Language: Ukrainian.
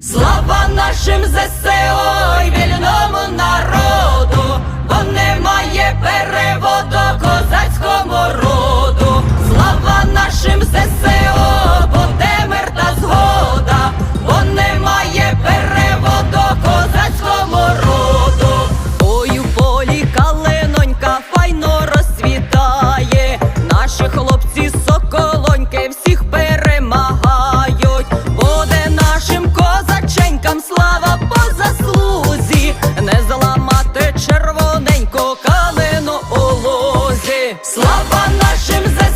Слава нашим ЗСО і вільному народу, бо немає переводу козацькому роду, слава нашим ЗСО, бо де мир та згода, бо немає переводу козацькому роду. Ой, у полі каленонька файно розцвітає, наші хлопці. заслузі, не заламати червоненько калину у лузі, слава нашим землям!